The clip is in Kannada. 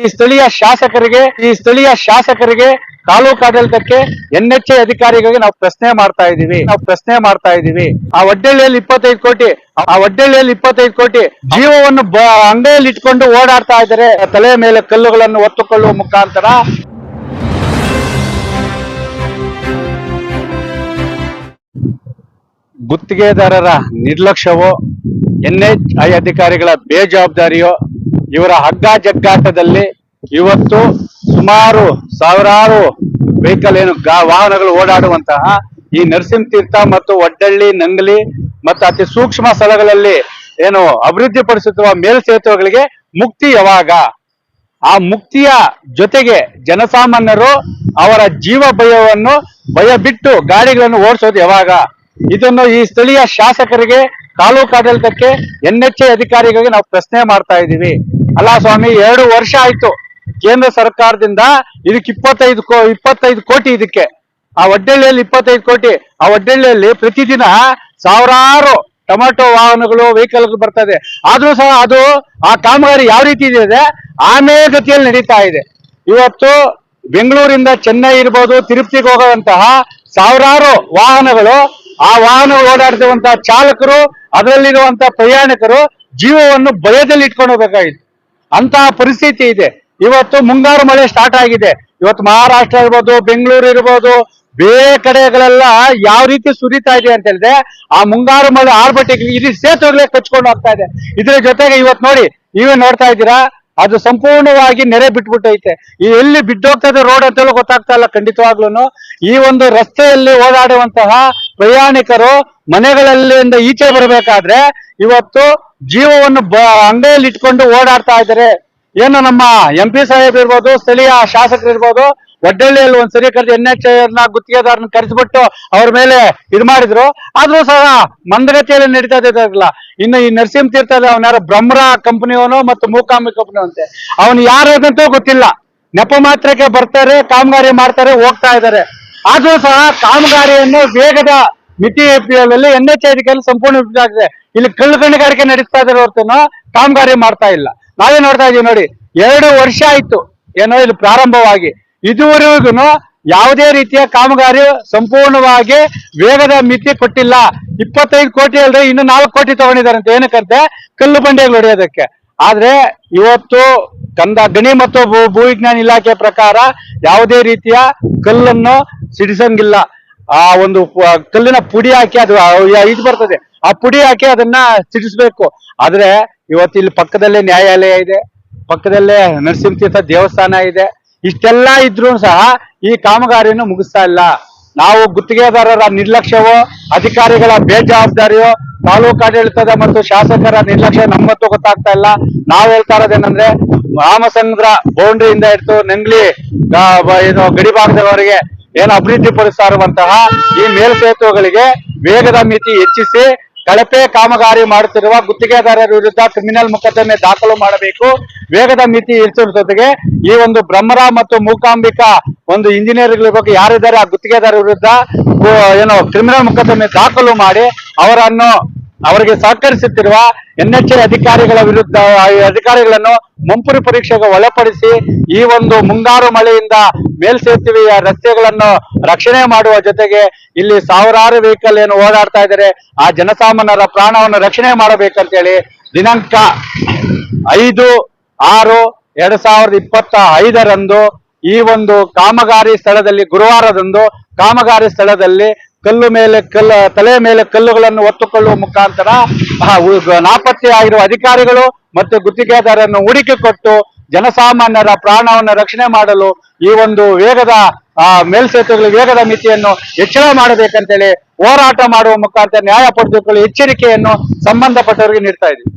ಈ ಸ್ಥಳೀಯ ಶಾಸಕರಿಗೆ, ಈ ಸ್ಥಳೀಯ ಶಾಸಕರಿಗೆ ತಾಲೂಕು ಆಡಳಿತಕ್ಕೆ ಎ ಅಧಿಕಾರಿಗಳಿಗೆ ನಾವು ಪ್ರಶ್ನೆ ಮಾಡ್ತಾ ಇದೀವಿ ನಾವು ಪ್ರಶ್ನೆ ಮಾಡ್ತಾ ಇದೀವಿ ಆ ಒಡ್ಡಳ್ಳಿಯಲ್ಲಿ ಇಪ್ಪತ್ತೈದು ಕೋಟಿ, ಆ ಒಡ್ಡಳ್ಳಿಯಲ್ಲಿ ಇಪ್ಪತ್ತೈದು ಕೋಟಿ ಜೀವವನ್ನು ಅಂಗೈಯಲ್ಲಿ ಇಟ್ಕೊಂಡು ಓಡಾಡ್ತಾ ಇದ್ದಾರೆ. ತಲೆ ಮೇಲೆ ಕಲ್ಲುಗಳನ್ನು ಹೊತ್ತುಕೊಳ್ಳುವ ಮುಖಾಂತರ. ಗುತ್ತಿಗೆದಾರರ ನಿರ್ಲಕ್ಷ್ಯವೋ ಐ ಅಧಿಕಾರಿಗಳ ಬೇಜವಾಬ್ದಾರಿಯೋ ಇವರ ಹಗ್ಗ ಜಗ್ಗಾಟದಲ್ಲಿ ಇವತ್ತು ಸುಮಾರು ಸಾವಿರಾರು ವೆಹಿಕಲ್ ಏನು ವಾಹನಗಳು ಓಡಾಡುವಂತಹ ಈ ನರಸಿಂಹ ತೀರ್ಥ ಮತ್ತು ಒಡ್ಡಳ್ಳಿ, ನಂಗಲಿ ಮತ್ತು ಅತಿ ಸೂಕ್ಷ್ಮ ಸ್ಥಳಗಳಲ್ಲಿ ಏನು ಅಭಿವೃದ್ಧಿಪಡಿಸುತ್ತಿರುವ ಮೇಲ್ಸೇತುವೆಗಳಿಗೆ ಮುಕ್ತಿ ಯಾವಾಗ? ಆ ಮುಕ್ತಿಯ ಜೊತೆಗೆ ಜನಸಾಮಾನ್ಯರು ಅವರ ಜೀವ ಭಯವನ್ನು ಭಯ ಬಿಟ್ಟು ಗಾಡಿಗಳನ್ನು ಓಡಿಸೋದು ಯಾವಾಗ? ಇದನ್ನು ಈ ಸ್ಥಳೀಯ ಶಾಸಕರಿಗೆ ತಾಲೂಕು ಆಡಳಿತಕ್ಕೆ ಎನ್ಎಚ್ಎ ಅಧಿಕಾರಿಗಳಿಗೆ ನಾವು ಪ್ರಶ್ನೆ ಮಾಡ್ತಾ ಇದ್ದೀವಿ. ಅಲ್ಲ ಸ್ವಾಮಿ, ಎರಡು ವರ್ಷ ಆಯ್ತು. ಕೇಂದ್ರ ಸರ್ಕಾರದಿಂದ ಇದಕ್ಕೆ ಇಪ್ಪತ್ತೈದು ಕೋ ಇಪ್ಪತ್ತೈದು ಕೋಟಿ ಇದಕ್ಕೆ. ಆ ಒಡ್ಡಳ್ಳಿಯಲ್ಲಿ ಇಪ್ಪತ್ತೈದು ಕೋಟಿ. ಆ ಒಡ್ಡಳ್ಳಿಯಲ್ಲಿ ಪ್ರತಿದಿನ ಸಾವಿರಾರು ಟೊಮೆಟೊ ವಾಹನಗಳು, ವೆಹಿಕಲ್ಗಳು ಬರ್ತಾ ಇದೆ ಆದ್ರೂ ಸಹ ಅದು ಆ ಕಾಮಗಾರಿ ಯಾವ ರೀತಿ ಇದೆ? ಆಮೇಲೆ ಗತಿಯಲ್ಲಿ ನಡೀತಾ ಇದೆ. ಇವತ್ತು ಬೆಂಗಳೂರಿಂದ ಚೆನ್ನೈ ಇರ್ಬೋದು, ತಿರುಪ್ತಿಗೆ ಹೋಗುವಂತಹ ಸಾವಿರಾರು ವಾಹನಗಳು, ಆ ವಾಹನ ಓಡಾಡ್ತಿರುವಂತಹ ಚಾಲಕರು, ಅದರಲ್ಲಿರುವಂತಹ ಪ್ರಯಾಣಿಕರು ಜೀವವನ್ನು ಭಯದಲ್ಲಿ ಇಟ್ಕೊಂಡು ಹೋಗ್ಬೇಕಾಗಿತ್ತು. ಅಂತಹ ಪರಿಸ್ಥಿತಿ ಇದೆ. ಇವತ್ತು ಮುಂಗಾರು ಮಳೆ ಸ್ಟಾರ್ಟ್ ಆಗಿದೆ. ಇವತ್ತು ಮಹಾರಾಷ್ಟ್ರ ಇರ್ಬೋದು, ಬೆಂಗಳೂರು ಇರ್ಬೋದು, ಬೇರೆ ಕಡೆಗಳೆಲ್ಲ ಯಾವ ರೀತಿ ಸುರಿತಾ ಇದೆ ಅಂತ ಹೇಳಿದ್ರೆ ಆ ಮುಂಗಾರು ಮಳೆ ಆರ್ಭಟಿಗೆ ಇಲ್ಲಿ ಸೇತುವೆಗಳೇ ಕಚ್ಕೊಂಡು ಹೋಗ್ತಾ ಇದೆ. ಇದ್ರ ಜೊತೆಗೆ ಇವತ್ತು ನೋಡಿ, ನೀವೇ ನೋಡ್ತಾ ಇದ್ದೀರಾ ಅದು ಸಂಪೂರ್ಣವಾಗಿ ನೆರೆ ಬಿಟ್ಬಿಟ್ಟೈತೆ. ಎಲ್ಲಿ ಬಿದ್ದೋಗ್ತದೆ ರೋಡ್ ಅಂತಲೂ ಗೊತ್ತಾಗ್ತಾ ಇಲ್ಲ ಖಂಡಿತವಾಗ್ಲೂ ಈ ಒಂದು ರಸ್ತೆಯಲ್ಲಿ ಓಡಾಡುವಂತಹ ಪ್ರಯಾಣಿಕರು ಮನೆಗಳಲ್ಲಿಂದ ಈಚೆ ಬರಬೇಕಾದ್ರೆ ಇವತ್ತು ಜೀವವನ್ನು ಅಂಗೈಯಲ್ಲಿ ಇಟ್ಕೊಂಡು ಓಡಾಡ್ತಾ ಇದ್ದಾರೆ. ಏನು ನಮ್ಮ ಎಂ ಪಿ ಸಾಹೇಬ್ ಇರ್ಬೋದು, ಸ್ಥಳೀಯ ಶಾಸಕರು ಇರ್ಬೋದು ಒಡ್ಡಳ್ಳಿಯಲ್ಲಿ ಒಂದ್ಸರಿ ಕರೆದು ಎನ್ ಎಚ್ನ ಗುತ್ತಿಗೆದಾರನ ಕರೆಸ್ಬಿಟ್ಟು ಅವ್ರ ಮೇಲೆ ಇದು ಮಾಡಿದ್ರು. ಆದ್ರೂ ಸಹ ಮಂದಗತಿಯಲ್ಲಿ ನಡೀತಾ ಇದ್ದಾಗಲ್ಲ ಇನ್ನು ಈ ನರಸಿಂಹ ತೀರ್ಥದ ಅವನ ಯಾರೋ ಬ್ರಹ್ಮರ ಕಂಪನಿಯವನು ಮತ್ತು ಮೂಕಾಂಬಿ ಕಂಪನಿ ಅಂತೆ ಯಾರು ಯಾರಂತೂ ಗೊತ್ತಿಲ್ಲ. ನೆಪ ಮಾತ್ರಕ್ಕೆ ಬರ್ತಾರೆ, ಕಾಮಗಾರಿ ಮಾಡ್ತಾರೆ, ಹೋಗ್ತಾ ಇದ್ದಾರೆ. ಆದ್ರೂ ಸಹ ಕಾಮಗಾರಿಯನ್ನು ವೇಗದ ಮಿತಿ ಎಪಿಎಲ್ ಎನ್ ಎಚ್ ಅಧಿಕಾರಿ ಸಂಪೂರ್ಣ ಆಗಿದೆ. ಇಲ್ಲಿ ಕಳ್ಳು ಗಣಿಗಾರಿಕೆ ನಡೆಸ್ತಾ ಇದ್ದಾರೆ ಹೊರತುನು ಕಾಮಗಾರಿ ಮಾಡ್ತಾ ಇಲ್ಲ. ನಾವೇ ನೋಡ್ತಾ ಇದೀವಿ ನೋಡಿ, ಎರಡು ವರ್ಷ ಆಯ್ತು. ಏನೋ ಇಲ್ಲಿ ಪ್ರಾರಂಭವಾಗಿ. ಇದುವರೆಗೂ ಯಾವುದೇ ರೀತಿಯ ಕಾಮಗಾರಿ ಸಂಪೂರ್ಣವಾಗಿ ವೇಗದ ಮಿತಿ ಕೊಟ್ಟಿಲ್ಲ. ಇಪ್ಪತ್ತೈದು ಕೋಟಿ ಅಲ್ಲದೆ ಇನ್ನು ನಾಲ್ಕು ಕೋಟಿ ತಗೊಂಡಿದ್ದಾರೆ ಅಂತ ಏನಕ್ಕಂತೆ ಕಲ್ಲು ಬಂಡೆಗಳು ಹೊಡೆಯೋದಕ್ಕೆ. ಆದ್ರೆ ಇವತ್ತು ಕಂದ ಗಣಿ ಮತ್ತು ಭೂ, ಭೂವಿಜ್ಞಾನ ಇಲಾಖೆ ಪ್ರಕಾರ ಯಾವುದೇ ರೀತಿಯ ಕಲ್ಲನ್ನು ಸಿಡಿಸಂಗಿಲ್ಲ. ಆ ಒಂದು ಕಲ್ಲಿನ ಪುಡಿ ಹಾಕಿ ಅದು ಇದು ಬರ್ತದೆ. ಆ ಪುಡಿ ಹಾಕಿ ಅದನ್ನ ಸಿಡಿಸ್ಬೇಕು. ಆದ್ರೆ ಇವತ್ತು ಇಲ್ಲಿ ಪಕ್ಕದಲ್ಲೇ ನ್ಯಾಯಾಲಯ ಇದೆ. ಪಕ್ಕದಲ್ಲೇ ನರಸಿಂಹ ತೀರ್ಥ ದೇವಸ್ಥಾನ ಇದೆ. ಇಷ್ಟೆಲ್ಲ ಇದ್ರೂ ಸಹ ಈ ಕಾಮಗಾರಿಯನ್ನು ಮುಗಿಸ್ತಾ ಇಲ್ಲ. ನಾವು ಗುತ್ತಿಗೆದಾರರ ನಿರ್ಲಕ್ಷ್ಯವೋ, ಅಧಿಕಾರಿಗಳ ಬೇಜವಾಬ್ದಾರಿಯೋ, ತಾಲೂಕು ಆಡಳಿತದ ಮತ್ತು ಶಾಸಕರ ನಿರ್ಲಕ್ಷ್ಯ ನಮ್ಮತ್ತು ಗೊತ್ತಾಗ್ತಾ ಇಲ್ಲ. ನಾವು ಹೇಳ್ತಾ ಇರೋದೇನಂದ್ರೆ ರಾಮಸಂದ್ರ ಬೌಂಡ್ರಿಯಿಂದ ಹಿಡಿದು ನಂಗ್ಲಿ ಏನು ಗಡಿ ಭಾಗದವರೆಗೆ ಏನು ಅಭಿವೃದ್ಧಿ ಪಡಿಸ್ತಾ ಇರುವಂತಹ ಈ ಮೇಲ್ಸೇತುವೆಗಳಿಗೆ ವೇಗದ ಮಿತಿ ಹೆಚ್ಚಿಸಿ ಕಳಪೆ ಕಾಮಗಾರಿ ಮಾಡುತ್ತಿರುವ ಗುತ್ತಿಗೆದಾರರ ವಿರುದ್ಧ ಕ್ರಿಮಿನಲ್ ಮೊಕದ್ದಮೆ ದಾಖಲು ಮಾಡಬೇಕು. ವೇಗದ ಮಿತಿ ಇರಿಸುವ ಜೊತೆಗೆ ಈ ಒಂದು ಬ್ರಹ್ಮರ ಮತ್ತು ಮೂಕಾಂಬಿಕಾ ಒಂದು ಇಂಜಿನಿಯರ್ಗಳ ಬಗ್ಗೆ ಯಾರಿದ್ದಾರೆ ಆ ಗುತ್ತಿಗೆದಾರರ ವಿರುದ್ಧ ಏನು ಕ್ರಿಮಿನಲ್ ಮೊಕದ್ದಮೆ ದಾಖಲು ಮಾಡಿ ಅವರನ್ನು ಅವರಿಗೆ ಸಹಕರಿಸುತ್ತಿರುವ ಎನ್ಎಚ್ಎ ಅಧಿಕಾರಿಗಳ ವಿರುದ್ಧ ಅಧಿಕಾರಿಗಳನ್ನು ಮುಂಪುರಿ ಪರೀಕ್ಷೆಗೆ ಒಳಪಡಿಸಿ ಈ ಒಂದು ಮುಂಗಾರು ಮಳೆಯಿಂದ ಮೇಲ್ಸೇತುವೆಯ ರಸ್ತೆಗಳನ್ನು ರಕ್ಷಣೆ ಮಾಡುವ ಜೊತೆಗೆ ಇಲ್ಲಿ ಸಾವಿರಾರು ವೆಹಿಕಲ್ ಏನು ಓಡಾಡ್ತಾ ಇದ್ದಾರೆ, ಆ ಜನಸಾಮಾನ್ಯರ ಪ್ರಾಣವನ್ನು ರಕ್ಷಣೆ ಮಾಡಬೇಕಂತೇಳಿ ದಿನಾಂಕ ಐದು ಆರು ಎರಡ್ ಸಾವಿರದ ಇಪ್ಪತ್ತ ಐದರಂದು ಈ ಒಂದು ಕಾಮಗಾರಿ ಸ್ಥಳದಲ್ಲಿ ಗುರುವಾರದಂದು ಕಾಮಗಾರಿ ಸ್ಥಳದಲ್ಲಿ ಕಲ್ಲು ಮೇಲೆ ಕಲ್ಲು, ತಲೆ ಮೇಲೆ ಕಲ್ಲುಗಳನ್ನು ಹೊತ್ತುಕೊಳ್ಳುವ ಮುಖಾಂತರ ನಾಪತ್ತೆ ಆಗಿರುವ ಅಧಿಕಾರಿಗಳು ಮತ್ತು ಗುತ್ತಿಗೆದಾರರನ್ನು ಹುಡುಕಿ ಕೊಟ್ಟು ಜನಸಾಮಾನ್ಯರ ಪ್ರಾಣವನ್ನು ರಕ್ಷಣೆ ಮಾಡಲು ಈ ಒಂದು ವೇಗದ ಮೇಲ್ಸೇತುವೆಗಳ ವೇಗದ ಮಿತಿಯನ್ನು ಹೆಚ್ಚಳ ಮಾಡಬೇಕಂತೇಳಿ ಹೋರಾಟ ಮಾಡುವ ಮುಖಾಂತರ ನ್ಯಾಯ ಪಡೆದುಕೊಳ್ಳುವ ಎಚ್ಚರಿಕೆಯನ್ನು ಸಂಬಂಧಪಟ್ಟವರಿಗೆ ನೀಡ್ತಾ ಇದ್ದೀವಿ.